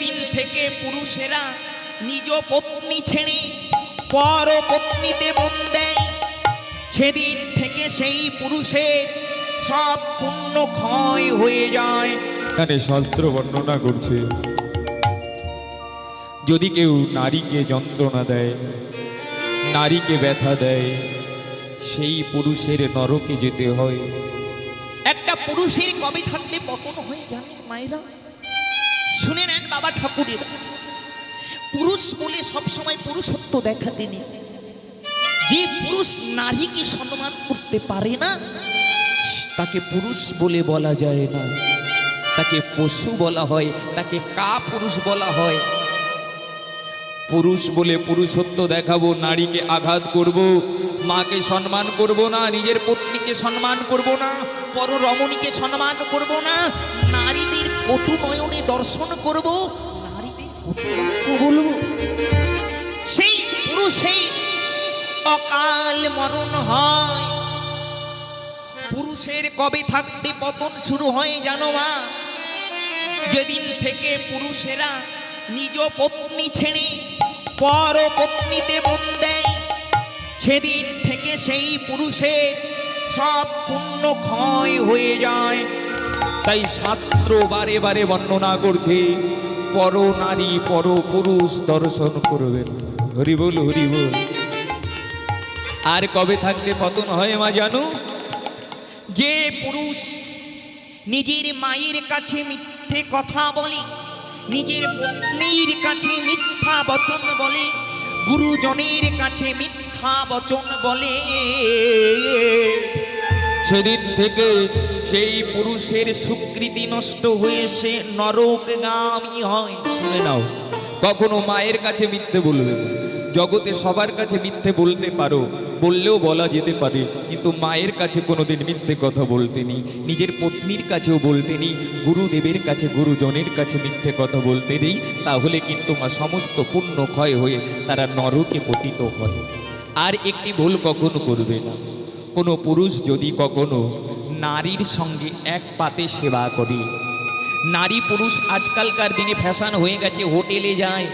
যেদিন থেকে পুরুষেরা নিজ পত্নী ছেড়ে পর পত্নীতে মন দেয়। সেদিন থেকে সেই পুরুষের সব পুণ্য ক্ষয় হয়ে যায়। এখানে শাস্ত্র বর্ণনা করছে যদি কেউ নারীকে যন্ত্রণা দেয় নারীকে ব্যথা দেয় সেই পুরুষের নরকে যেতে হয়। একটা পুরুষের কবে থাকলে পতন হয়ে জানেন মায়েরা? শুনে নেন বাবা ঠাকুরের পুরুষ বলে সবসময় পুরুষত্ব দেখাতে নেই যে পুরুষ নারীকে সম্মান করতে পারে না, তাকে পুরুষ বলে বলা যায় না। তাকে পশু বলা হয়, তাকে কা পুরুষ বলা হয়। পুরুষ বলে পুরুষত্ব দেখাবো, নারীকে আঘাত করব, মাকে সম্মান করব না, নিজের পত্নীকে সম্মান করব না পর রমণীকে সম্মান করব না কটু নয়নে দর্শন করব, নারীদের বলব। সেই পুরুষে অকাল মরণ হয়। পুরুষের কবে থাকতে পতন শুরু হয় জানো মা? যেদিন থেকে পুরুষেরা নিজ পত্নী ছেড়ে পর পত্নীতে মন দেয়, সেদিন থেকে সেই পুরুষের সব পুণ্য ক্ষয় হয়ে যায়। তাই শাস্ত্র বারে বারে বর্ণনা করছে, পর নারী, পর পুরুষ দর্শন করবেন। হরি বল হরি বল। আর কবে থাকতে পতন হয় মা জানো? যে পুরুষ নিজের মায়ের কাছে মিথ্যে কথা বলে, নিজের পত্নীর কাছে মিথ্যা বচন বলে, গুরুজনের কাছে মিথ্যা বচন বলে সেদিন থেকে সেই পুরুষের সুকৃতি নষ্ট হয়ে সে নরকগামী হয়। শুনে নাও, কখনো মায়ের কাছে মিথ্যে বলবে জগতে সবার কাছে মিথ্যে বলতে পারো, বললেও বলা যেতে পারে, কিন্তু মায়ের কাছে কোনোদিন মিথ্যে কথা বলতে নি নিজের পত্নীর কাছেও বলতে নি গুরুদেবের কাছে, গুরুজনের কাছে মিথ্যে কথা বলতে নেই। তাহলে কিন্তু মা সমস্ত পুণ্য ক্ষয় হয়ে তারা নরকে পতিত হয়। আর একটি ভুল কখনো করবে না। কোনো পুরুষ যদি কখনো নারীর সঙ্গে এক পাতে সেবা করে। নারী পুরুষ আজকালকার দিনে ফ্যাশন হয়ে গেছে হোটেলে যায়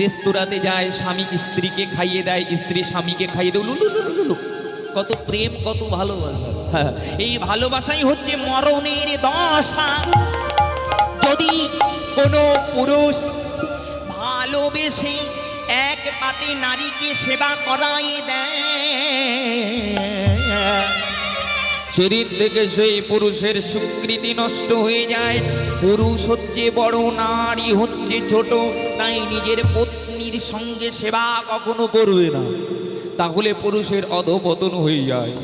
রেস্তোরাঁতে যায় স্বামী স্ত্রীকে খাইয়ে দেয় স্ত্রী স্বামীকে খাইয়ে দেয়। লুলু লুলু লুলু কত প্রেম কত ভালোবাসা। হ্যাঁ, এই ভালোবাসাই হচ্ছে মরণের দশা। যদি কোনো পুরুষ ভালোবেসে এক পাতে নারীকে সেবা করাই দেয় সেদিন থেকে সেই পুরুষের স্বীকৃতি নষ্ট হয়ে যায়। পুরুষ হচ্ছে বড়, নারী হচ্ছে ছোট, তাই নিজের পত্নীর সঙ্গে সেবা কখনো করবে না। তাহলে পুরুষের অধপতন হয়ে যায়।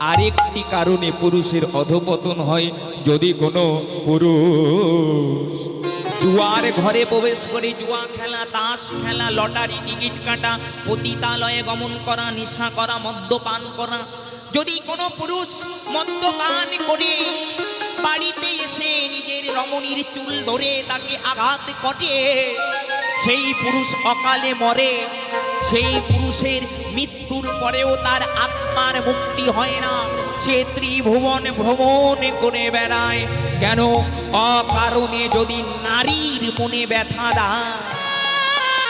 আরেকটি কারণে পুরুষের অধপতন হয়, যদি কোনো পুরুষ জুয়ার ঘরে প্রবেশ করে জুয়া খেলা, তাস খেলা, লটারি, টিকিট কাটা, পতিতালয়ে গমন করা, নেশা করা, মদ্যপান করা যদি কোনো পুরুষ মদ্যপান করে, বাড়িতে এসে নিজের রমণীর চুল ধরে তাকে আঘাত করে, সেই পুরুষ অকালে মরে, সেই পুরুষের মৃত্যুর পরেও তার আত্মার মুক্তি হয় না। সে ত্রিভুবন ভ্রমণ করে বেড়ায়। কেন? অকারণে যদি নারীর মনে ব্যথা দেয়,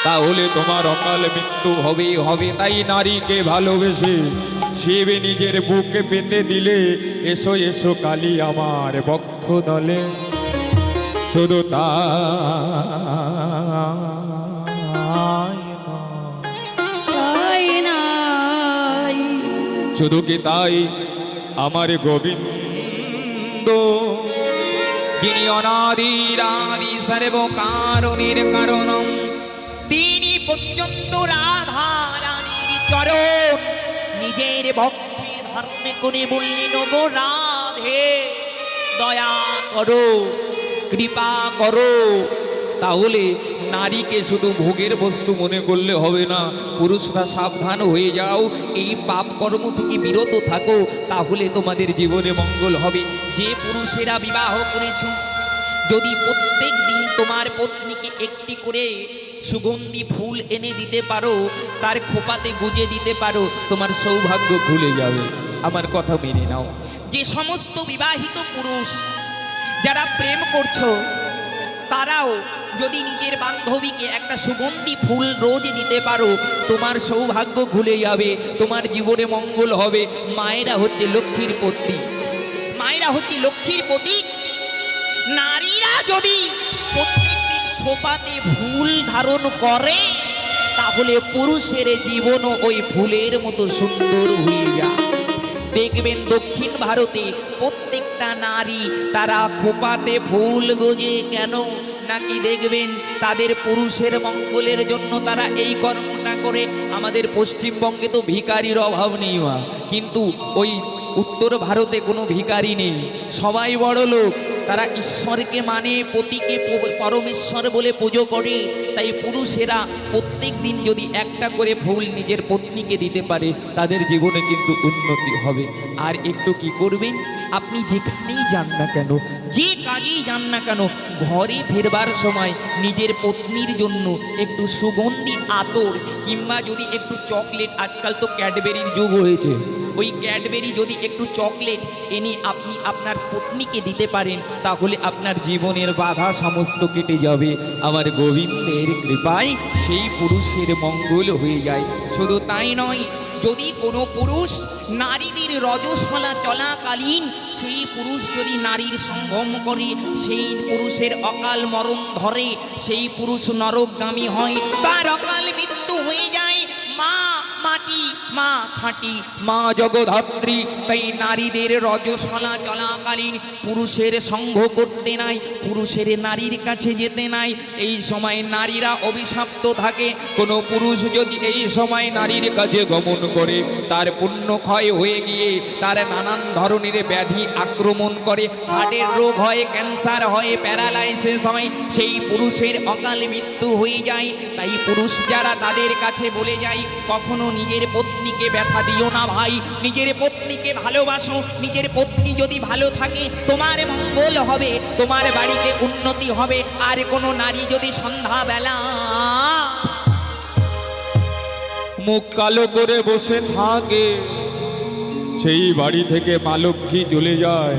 তাহলে তোমার অকাল মৃত্যু হবে হবে তাই নারীকে ভালোবেসে। শিব নিজের বুকে পেতে দিলে এসো এসো কালী আমার বক্ষ দলে। শুধু নাই। শুধু কি তাই? আমার গোবিন্দ যিনি সর্ব কারণের কারণম তিনি পর্যন্ত রাধা রানীর চরণ নিজের ভক্তি ধারণ করে বললেন গো রাধে, দয়া করো, কৃপা করো। তাহলে নারীকে শুধু ভোগের বস্তু মনে করলে হবে না, পুরুষরা সাবধান হয়ে যাও, এই পাপ কর্ম থেকে বিরত থাকো, তাহলে তোমাদের জীবনে মঙ্গল হবে। যে পুরুষেরা বিবাহ করেছ, যদি প্রত্যেক দিন তোমার পত্নীকে একটি করে সুগন্ধি ফুল এনে দিতে পারো, তার খোপাতে গুজে দিতে পারো, তোমার সৌভাগ্য খুলে যাবে। আমার কথা মেনে নাও। যে সমস্ত বিবাহিত পুরুষ যারা প্রেম করছ, তারাও যদি নিজের বান্ধবীকে একটা সুগন্ধি ফুল রোজ দিতে পারো, তোমার সৌভাগ্য খুলে যাবে, তোমার জীবনে মঙ্গল হবে। মায়েরা হচ্ছে লক্ষ্মীর পত্নী মায়েরা হচ্ছে লক্ষ্মীর প্রতীক নারীরা যদি প্রত্যেকদিন খোপাতে ফুল ধারণ করে, তাহলে পুরুষের জীবনও ওই ফুলের মতো সুন্দর হয়ে যায়। দেখবেন দক্ষিণ ভারতে প্রত্যেকটা নারী তারা খোপাতে ফুল গোজে কেন? নাকি দেখবেন তাদের পুরুষের মঙ্গলের জন্য তারা এই কর্মটা করে? আমাদের পশ্চিমবঙ্গে তো ভিকারির অভাব নেই কিন্তু ওই উত্তর ভারতে কোনো ভিকারি নেই। সবাই বড় লোক তারা ঈশ্বরকে মানে পতিকে পরমেশ্বর বলে পুজো করে। তাই পুরুষেরা প্রত্যেক দিন যদি একটা করে ফুল নিজের পত্নীকে দিতে পারে, তাদের জীবনে কিন্তু উন্নতি হবে। আর একটু কি করবেন? আপনি যেখানেই যান না কেন, যে কাজেই যান না কেন, ঘরে ফেরবার সময় নিজের পত্নীর জন্য একটু সুগন্ধি আতর কিংবা যদি একটু চকলেট, আজকাল তো ক্যাডবেরির যুগ হয়েছে। ওই ক্যাডবেরি যদি একটু চকলেট এনে আপনি আপনার পত্নীকে দিতে পারেন, তাহলে আপনার জীবনের বাধা সমস্ত কেটে যাবে। আমার গোবিন্দের কৃপায় সেই পুরুষের মঙ্গল হয়ে যায়। শুধু তাই নয়, যদি কোনো পুরুষ নারীদের রজস্বলা চলাকালীন, সেই পুরুষ যদি নারীর সঙ্গম করে, সেই পুরুষের অকাল মরণ ধরে, সেই পুরুষ নরকগামী হয়, তার অকাল মৃত্যু মা খাঁটি, মা জগধাত্রী, তাই নারীদের রজস্বলা চলাকালীন পুরুষের সঙ্গ করতে নাই, পুরুষের নারীর কাছে যেতে নাই। এই সময় নারীরা অভিশাপ্ত থাকে, কোনো পুরুষ যদি এই সময় নারীর কাছে গমন করে, তার পুণ্য ক্ষয় হয়ে গিয়ে তার নানান ধরনের ব্যাধি আক্রমণ করে, হার্টের রোগ হয়, ক্যান্সার হয়, প্যারালাইসিস হয়, সেই পুরুষের অকাল মৃত্যু হয়ে যায়। তাই পুরুষ যারা তাদের কাছে বলে যায়, কখনো নিজের পত্নীকে ব্যথা দিও না ভাই। নিজের পত্নীকে ভালোবাসো। নিজের পত্নী যদি ভালো থাকে, তোমার মঙ্গল হবে, তোমার বাড়িতে উন্নতি হবে। আর কোনো নারী যদি সন্ধ্যাবেলা মুখ কালো করে বসে থাকে সেই বাড়ি থেকে মা লক্ষ্মী চলে যায়।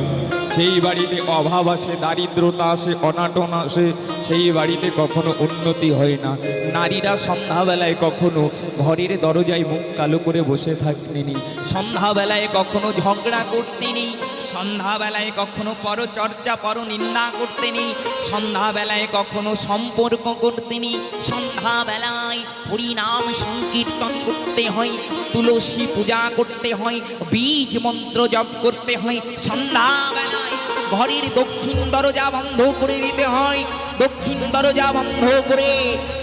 সেই বাড়িতে অভাব আসে, দারিদ্রতা আসে, অনাটন আসে। সেই বাড়িতে কখনো উন্নতি হয় না। নারীরা সন্ধ্যাবেলায় কখনো ঘরের দরজায় মুখ কালো করে বসে থাকতেনি সন্ধ্যাবেলায় কখনো ঝগড়া করতেনি। সন্ধ্যাবেলায় কখনো পরচর্চা পর নিন্দা করতেনি। সন্ধ্যাবেলায় কখনো সম্পর্ক করতেনি। সন্ধ্যাবেলায় হরিনাম সংকীর্তন করতে হয়, তুলসী পূজা করতে হয়, বীজ মন্ত্র জপ করতে হয়। সন্ধ্যাবেলায় ঘরের দক্ষিণ দরজা বন্ধ করে দিতে হয়। দক্ষিণ দরজা বন্ধ করে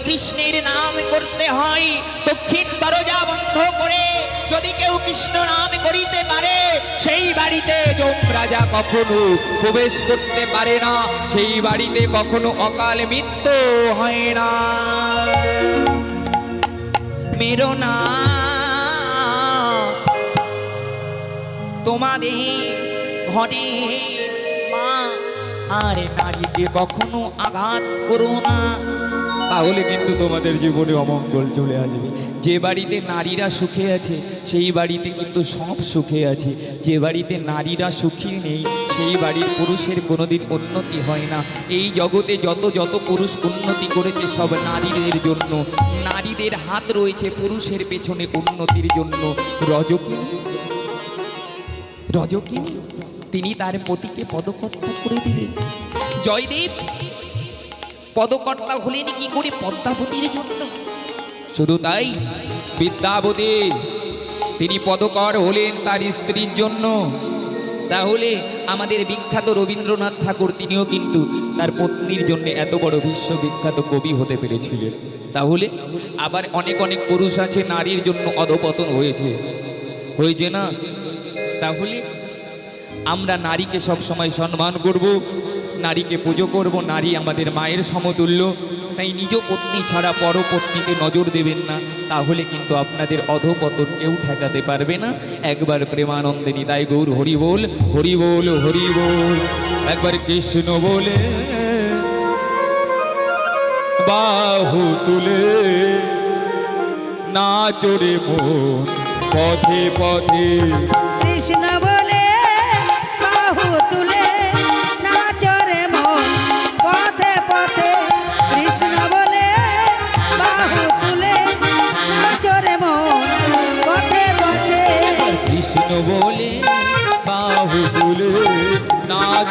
কৃষ্ণের নাম করতে হয়, দক্ষিণ দরজা বন্ধ করে যদি কেউ কৃষ্ণ নাম করিতে পারে, সেই বাড়িতে যোগ রাজা কখনো প্রবেশ করতে পারে না, সেই বাড়িতে কখনো অকাল মৃত্যু হয় না। মেরো না। তোমাদের ঘরে মা আর নারীকে কখনো আঘাত করো না। তাহলে কিন্তু তোমাদের জীবনে অমঙ্গল চলে আসবে। যে বাড়িতে নারীরা সুখে আছে, সেই বাড়িতে কিন্তু সব সুখে আছে। যে বাড়িতে নারীরা সুখী নেই, সেই বাড়ির পুরুষের কোনোদিন উন্নতি হয় না। এই জগতে যত যত পুরুষ উন্নতি করেছে, সব নারীদের জন্য। নারীদের হাত রয়েছে পুরুষের পেছনে উন্নতির জন্য। রজকিনী? রজকিনী? তিনি তার পতিকে পদকর্তা করে দিলেন। জয়দেব, পদকর্তা হলেন কি করে পদ্মাবতীর জন্য? শুধু তাই, বিদ্যাবতী, তিনি পদকর হলেন তার স্ত্রীর জন্য। তাহলে আমাদের বিখ্যাত রবীন্দ্রনাথ ঠাকুর, তিনিও কিন্তু তার পত্নীর জন্য এত বড় বিশ্ববিখ্যাত কবি হতে পেরেছিলেন। তাহলে আবার অনেক অনেক পুরুষ আছে, নারীর জন্য অধপতন হয়েছে। হয়েছে না? তাহলে আমরা নারীকে সব সময় সম্মান করব। নারীকে পুজো করব, নারী আমাদের মায়ের সমতুল্য। তাই নিজ পত্নী ছাড়া পর পত্নীতে নজর দেবেন না, তাহলে কিন্তু আপনাদের অধপতন কেউ ঠেকাতে পারবে না। একবার প্রেমানন্দে নিতাই গৌর হরি বল হরি বল হরি বল। একবার কৃষ্ণ বলে, বাহু তুলে। না চড়ে মন, পথে পথে। কৃষ্ণ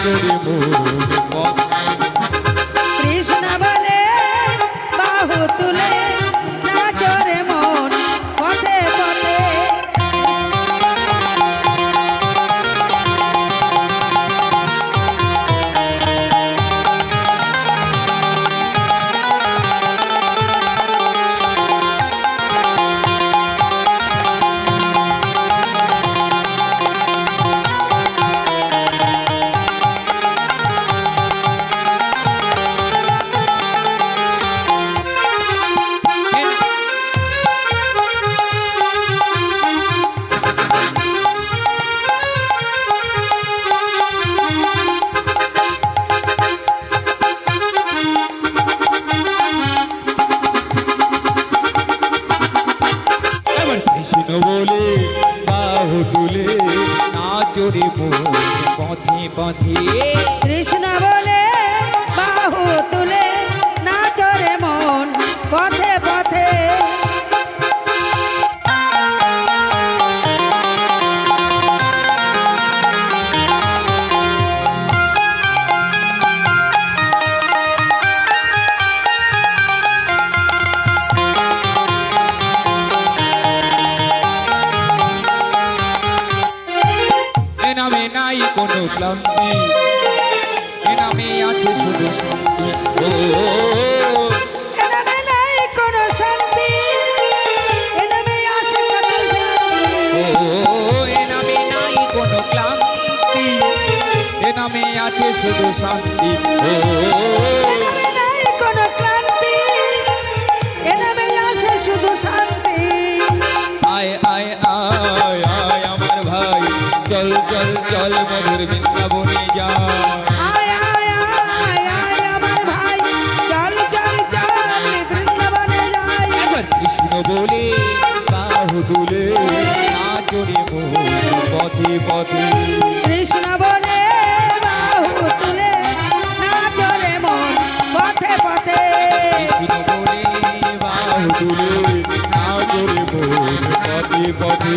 করে মোর কৃষ্ণ বলে কোনো ক্লান্তি নামে আছে শুধু শান্তি। ও আছে শুধু শান্তি। ও পথি পথি। কৃষ্ণ বলে বাহু তুলে না চলে মন পথে পথে। কৃষ্ণ বলে বাহু তুলে না চলে মন পথে পথে।